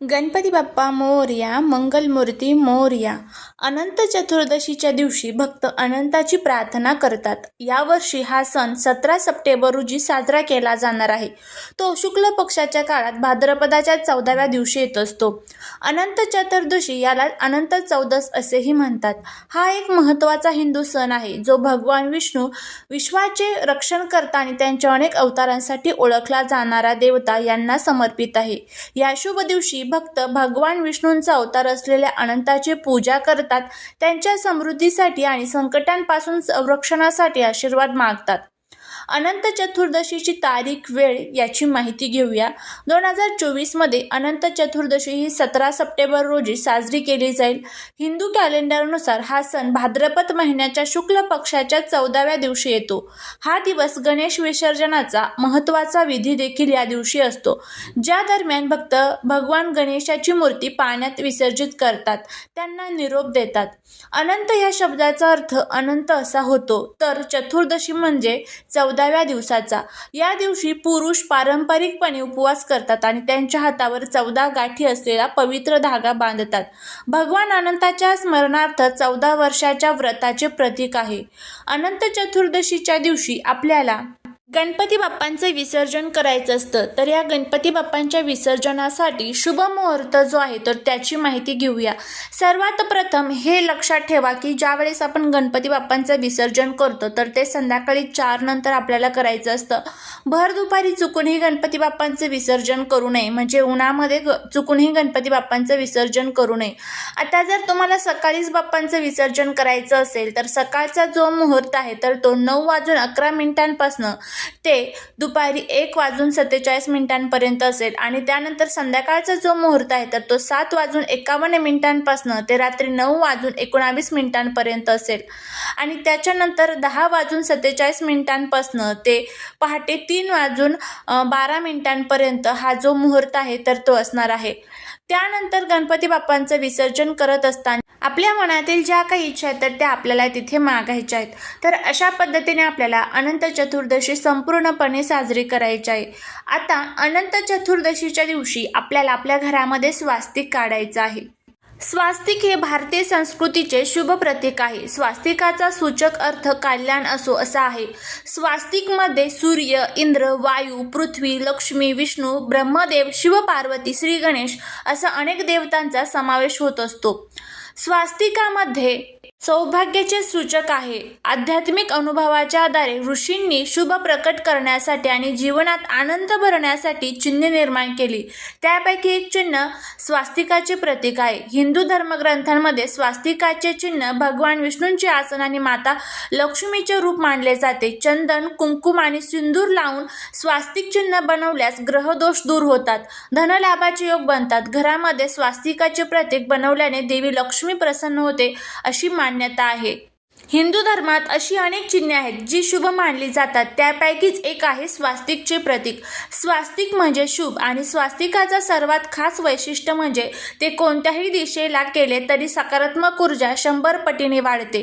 गणपती बाप्पा मोर्या मंगलमूर्ती मोर्या. अनंत चतुर्दशीच्या दिवशी भक्त अनंताची प्रार्थना करतात. यावर्षी हा सण सतरा सप्टेंबर रोजी साजरा केला जाणार आहे. तो शुक्ल पक्षाच्या काळात भाद्रपदाच्या चौदाव्या दिवशी येत असतो. अनंत चतुर्दशी याला अनंत चौदस असेही म्हणतात. हा एक महत्त्वाचा हिंदू सण आहे जो भगवान विष्णू विश्वाचे रक्षण करता आणि त्यांच्या अनेक अवतारांसाठी ओळखला जाणारा देवता यांना समर्पित आहे. या शुभ दिवशी भक्त भगवान विष्णूंचा अवतार असलेल्या अनंताची पूजा करतात त्यांच्या समृद्धीसाठी आणि संकटांपासून संरक्षणासाठी आशीर्वाद मागतात. अनंत चतुर्दशीची तारीख वेळ याची माहिती घेऊया. दोन हजार चोवीसमध्ये अनंत चतुर्दशी ही सतरा सप्टेंबर रोजी साजरी केली जाईल. हिंदू कॅलेंडरनुसार हा सण भाद्रपद महिन्याच्या शुक्ल पक्षाच्या चौदाव्या दिवशी येतो. हा दिवस गणेश विसर्जनाचा महत्त्वाचा विधी देखील या दिवशी असतो. ज्या दरम्यान भक्त भगवान गणेशाची मूर्ती पाण्यात विसर्जित करतात त्यांना निरोप देतात. अनंत या शब्दाचा अर्थ अनंत असा होतो. तर चतुर्दशी म्हणजे चौदा चौदाव्या दिवसाचा. या दिवशी पुरुष पारंपरिकपणे उपवास करतात आणि त्यांच्या हातावर चौदा गाठी असलेला पवित्र धागा बांधतात. भगवान अनंताच्या स्मरणार्थ चौदा वर्षाच्या व्रताचे प्रतीक आहे. अनंत चतुर्दशीच्या दिवशी आपल्याला गणपती बाप्पांचं विसर्जन करायचं असतं तर या गणपती बाप्पांच्या विसर्जनासाठी शुभ मुहूर्त जो आहे तर त्याची माहिती घेऊया. सर्वात प्रथम हे लक्षात ठेवा की ज्यावेळेस आपण गणपती बाप्पांचं विसर्जन करतो तर ते संध्याकाळी चार नंतर आपल्याला करायचं असतं. भर दुपारी चुकूनही गणपती बाप्पांचं विसर्जन करू नये म्हणजे उन्हामध्ये ग चुकूनही गणपती बाप्पांचं विसर्जन करू नये. आता जर तुम्हाला सकाळीच बाप्पांचं विसर्जन करायचं असेल तर सकाळचा जो मुहूर्त आहे तर तो नऊ वाजून अकरा मिनिटांपासनं ते दुपारी एक वाजून सत्तेचाळीस मिनिटांपर्यंत असेल. आणि त्यानंतर संध्याकाळचा जो मुहूर्त आहे तर तो सात वाजून एकावन्न मिनिटांपासनं ते रात्री नऊ वाजून एकोणावीस मिनिटांपर्यंत असेल. आणि त्याच्यानंतर दहा वाजून सत्तेचाळीस मिनिटांपासनं ते पहाटे तीन वाजून बारा मिनिटांपर्यंत हा जो मुहूर्त आहे तर तो असणार आहे. त्यानंतर गणपती बाप्पांचं विसर्जन करत असताना आपल्या मनातील ज्या काही इच्छा आहेत तर त्या आपल्याला तिथे मागायच्या आहेत. तर अशा पद्धतीने आपल्याला अनंत चतुर्दशी संपूर्णपणे साजरी करायची आहे. आता अनंत चतुर्दशीच्या दिवशी आपल्याला आपल्या घरामध्ये स्वास्तिक काढायचं आहे. स्वास्तिक हे भारतीय संस्कृतीचे शुभ प्रतीक आहे. स्वास्तिकाचा सूचक अर्थ कल्याण असो असा आहे. स्वास्तिकमध्ये सूर्य इंद्र वायू पृथ्वी लक्ष्मी विष्णू ब्रह्मदेव शिवपार्वती श्री गणेश असा अनेक देवतांचा समावेश होत असतो. स्वास्तिकामध्ये सौभाग्याचे सूचक आहे. आध्यात्मिक अनुभवाच्या आधारे ऋषींनी शुभ प्रकट करण्यासाठी आणि जीवनात आनंद भरण्यासाठी चिन्हे निर्माण केली. त्यापैकी एक चिन्ह स्वास्तिकाचे प्रतीक आहे. हिंदू धर्मग्रंथांमध्ये स्वास्तिकाचे चिन्ह भगवान विष्णूंचे आसन आणि माता लक्ष्मीचे रूप मानले जाते. चंदन कुंकुम आणि सिंदूर लावून स्वास्तिक चिन्ह बनवल्यास ग्रहदोष दूर होतात. धनलाभाचे योग बनतात. घरामध्ये स्वास्तिकाचे प्रतीक बनवल्याने देवी लक्ष्मी प्रसन्न होते अशी मान्यता आहे. हिंदू धर्मात अशी अनेक चिन्हे आहेत जी शुभ मानली जातात. त्यापैकीच एक आहे स्वास्तिकचे प्रतीक. स्वास्तिक म्हणजे शुभ आणि स्वास्तिकाचा सर्वात खास वैशिष्ट्य म्हणजे ते कोणत्याही दिशेला केले तरी सकारात्मक ऊर्जा शंभर पटीने वाढते.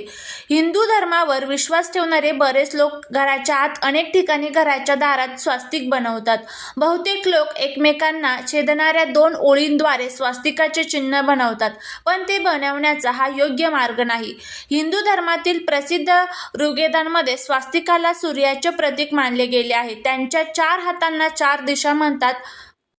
हिंदू धर्मावर विश्वास ठेवणारे बरेच लोक घराच्या आत अनेक ठिकाणी घराच्या दारात स्वास्तिक बनवतात. बहुतेक लोक एकमेकांना छेदणाऱ्या दोन ओळींद्वारे स्वास्तिकाचे चिन्ह बनवतात पण ते बनवण्याचा हा योग्य मार्ग नाही. हिंदू धर्मातील प्रसिद्ध ऋग्वेदांमध्ये स्वास्तिकाला सूर्याचे प्रतीक मानले गेले आहे. त्यांच्या चार हातांना चार दिशा म्हणतात.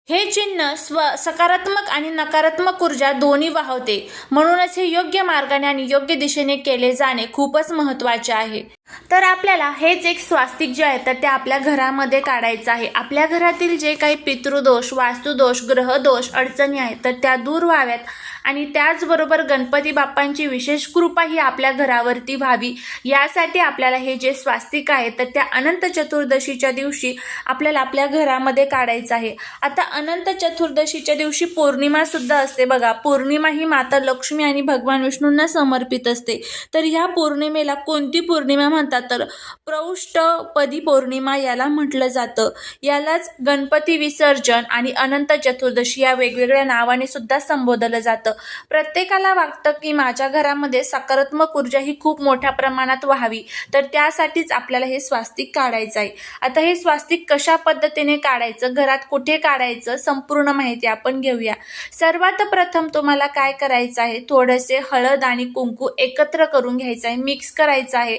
हे चिन्ह स्व सकारात्मक आणि नकारात्मक ऊर्जा दोन्ही वाहवते म्हणूनच हे योग्य मार्गाने आणि योग्य दिशेने केले जाणे खूपच महत्त्वाचे आहे. तर आपल्याला हेच एक स्वास्तिक जे आहे तर ते आपल्या घरामध्ये काढायचं आहे. आपल्या घरातील जे काही पितृदोष वास्तुदोष ग्रहदोष अडचणी आहेत तर त्या दूर व्हाव्यात. आणि त्याचबरोबर गणपती बाप्पांची विशेष कृपा ही आपल्या घरावरती व्हावी. यासाठी आपल्याला हे जे स्वास्तिक आहे तर त्या अनंत चतुर्दशीच्या दिवशी आपल्याला आपल्या घरामध्ये काढायचं आहे. आता अनंत चतुर्दशीच्या दिवशी पौर्णिमासुद्धा असते बघा. पौर्णिमा ही माता लक्ष्मी आणि भगवान विष्णूंना समर्पित असते. तर ह्या पौर्णिमेला कोणती पौर्णिमा म्हणतात? तर प्रौष्टपदी पौर्णिमा याला म्हटलं जातं. यालाच गणपती विसर्जन आणि अनंत चतुर्दशी या वेगवेगळ्या नावाने सुद्धा संबोधलं जातं. प्रत्येकाला वाटतं की माझ्या घरामध्ये सकारात्मक ऊर्जा ही खूप मोठ्या प्रमाणात व्हावी. तर त्यासाठीच आपल्याला हे स्वास्तिक काढायचं आहे. आता हे स्वास्तिक कशा पद्धतीने काढायचं? घरात कुठे काढायचं? संपूर्ण माहिती आपण घेऊया. सर्वात प्रथम तुम्हाला काय करायचं आहे? थोडेसे हळद आणि कुंकू एकत्र करून घ्यायचं आहे. मिक्स करायचं आहे.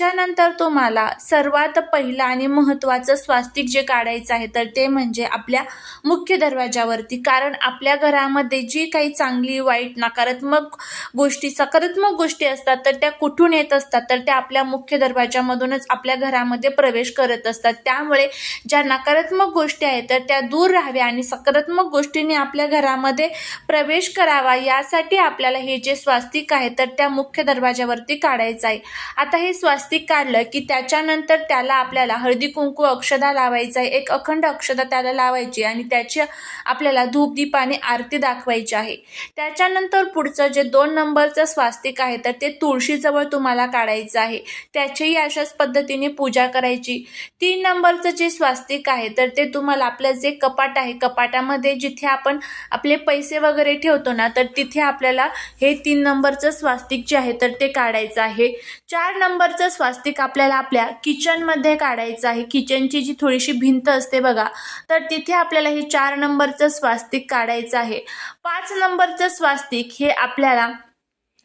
त्याच्यानंतर तुम्हाला सर्वात पहिलं आणि महत्त्वाचं स्वास्तिक जे काढायचं आहे तर ते म्हणजे आपल्या मुख्य दरवाजावरती कारण आपल्या घरामध्ये जी काही चांगली वाईट नकारात्मक गोष्टी सकारात्मक गोष्टी असतात तर त्या कुठून येत असतात? तर त्या आपल्या मुख्य दरवाजामधूनच आपल्या घरामध्ये प्रवेश करत असतात. त्यामुळे ज्या नकारात्मक गोष्टी आहेत तर त्या दूर राहाव्या आणि सकारात्मक गोष्टींनी आपल्या घरामध्ये प्रवेश करावा यासाठी आपल्याला हे जे स्वास्तिक आहे तर त्या मुख्य दरवाजावरती काढायचं आहे. आता हे स्वास्तिक काढलं की त्याच्यानंतर त्याला आपल्याला हळदी कुंकू अक्षदा लावायचा आहे एक अखंड अक्षदा त्याला लावायची आणि त्याची आपल्याला धूपदीपाने आरती दाखवायची आहे. त्याच्यानंतर पुढचं जे दोन नंबरचं स्वास्तिक आहे तर ते तुळशीजवळ तुम्हाला काढायचं आहे. त्याचीही अशाच पद्धतीने पूजा करायची. तीन नंबरचं जे स्वास्तिक आहे तर ते तुम्हाला आपलं जे कपाट आहे कपाटामध्ये जिथे आपण आपले पैसे वगैरे ठेवतो ना तर तिथे आपल्याला हे तीन नंबरचं स्वास्तिक जे आहे तर ते काढायचं आहे. चार नंबरचं स्वास्तिक आपल्याला आपल्या किचनमध्ये काढायचं आहे. किचनची जी थोडीशी भिंत असते बघा तर तिथे आपल्याला हे चार नंबरचं स्वास्तिक काढायचं आहे. पाच नंबरचं स्वास्तिक हे आपल्याला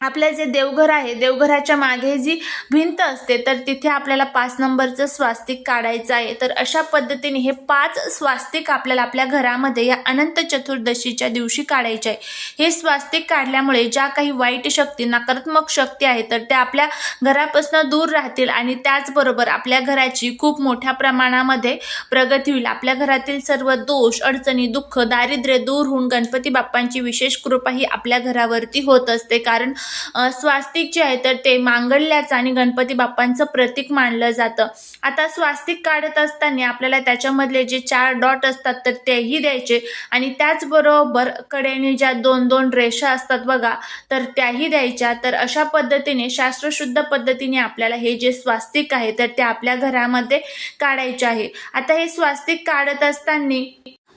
आपलं जे देवघर आहे देवघराच्या मागे जी भिंत असते तर तिथे आपल्याला पाच नंबरचं स्वास्तिक काढायचं आहे. तर अशा पद्धतीने हे पाच स्वास्तिक आपल्याला आपल्या घरामध्ये या अनंत चतुर्दशीच्या दिवशी काढायचे आहे. हे स्वास्तिक काढल्यामुळे ज्या काही वाईट शक्ती नकारात्मक शक्ती आहे तर त्या आपल्या घरापासून दूर राहतील आणि त्याचबरोबर आपल्या घराची खूप मोठ्या प्रमाणामध्ये प्रगती होईल. आपल्या घरातील सर्व दोष अडचणी दुःख दारिद्र्य दूर होऊन गणपती बाप्पांची विशेष कृपा ही आपल्या घरावरती होत असते. कारण स्वास्तिक जे आहे तर ते मांगल्याचं आणि गणपती बाप्पांचं प्रतीक मानलं जातं. आता स्वास्तिक काढत असताना आपल्याला त्याच्यामधले जे चार डॉट असतात तर तेही द्यायचे. आणि त्याचबरोबर कडेने ज्या दोन दोन रेषा असतात बघा तर त्याही द्यायच्या. तर अशा पद्धतीने शास्त्रशुद्ध पद्धतीने आपल्याला हे जे स्वास्तिक आहे तर ते आपल्या घरामध्ये काढायचे आहे. आता हे स्वास्तिक काढत असताना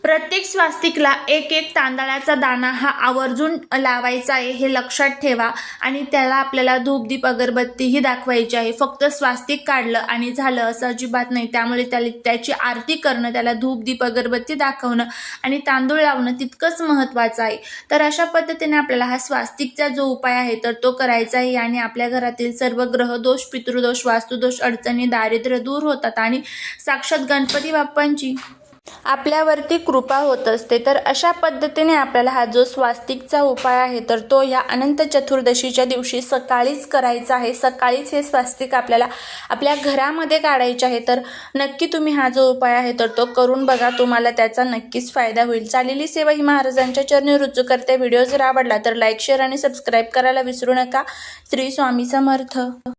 प्रत्येक स्वास्तिकला एक एक तांदळाचा दाणा हा आवर्जून लावायचा आहे हे लक्षात ठेवा. आणि त्याला आपल्याला धूपदीप अगरबत्तीही दाखवायची आहे. फक्त स्वास्तिक काढलं आणि झालं असं अजिबात नाही. त्यामुळे त्याला त्याची आरती करणं त्याला धूपदीप अगरबत्ती दाखवणं आणि तांदूळ लावणं तितकंच महत्त्वाचं आहे. तर अशा पद्धतीने आपल्याला हा स्वास्तिकचा जो उपाय आहे तर तो करायचा आहे आणि आपल्या घरातील सर्व ग्रहदोष पितृदोष वास्तुदोष अडचणी दारिद्र्य दूर होतात. आणि साक्षात गणपती बाप्पांची आपल्यावरती कृपा होत असते. तर अशा पद्धतीने आपल्याला हा जो स्वास्तिकचा उपाय आहे तर तो या अनंत चतुर्दशीच्या दिवशी सकाळीच करायचा आहे. सकाळीच हे स्वास्तिक आपल्याला आपल्या घरामध्ये काढायचे आहे. तर नक्की तुम्ही हा जो उपाय आहे तर तो करून बघा. तुम्हाला त्याचा नक्कीच फायदा होईल. चालेली सेवा ही महाराजांच्या चरणी रुजू करते. व्हिडिओ जर आवडला तर लाईक शेअर आणि सबस्क्राईब करायला विसरू नका. श्री स्वामी समर्थ.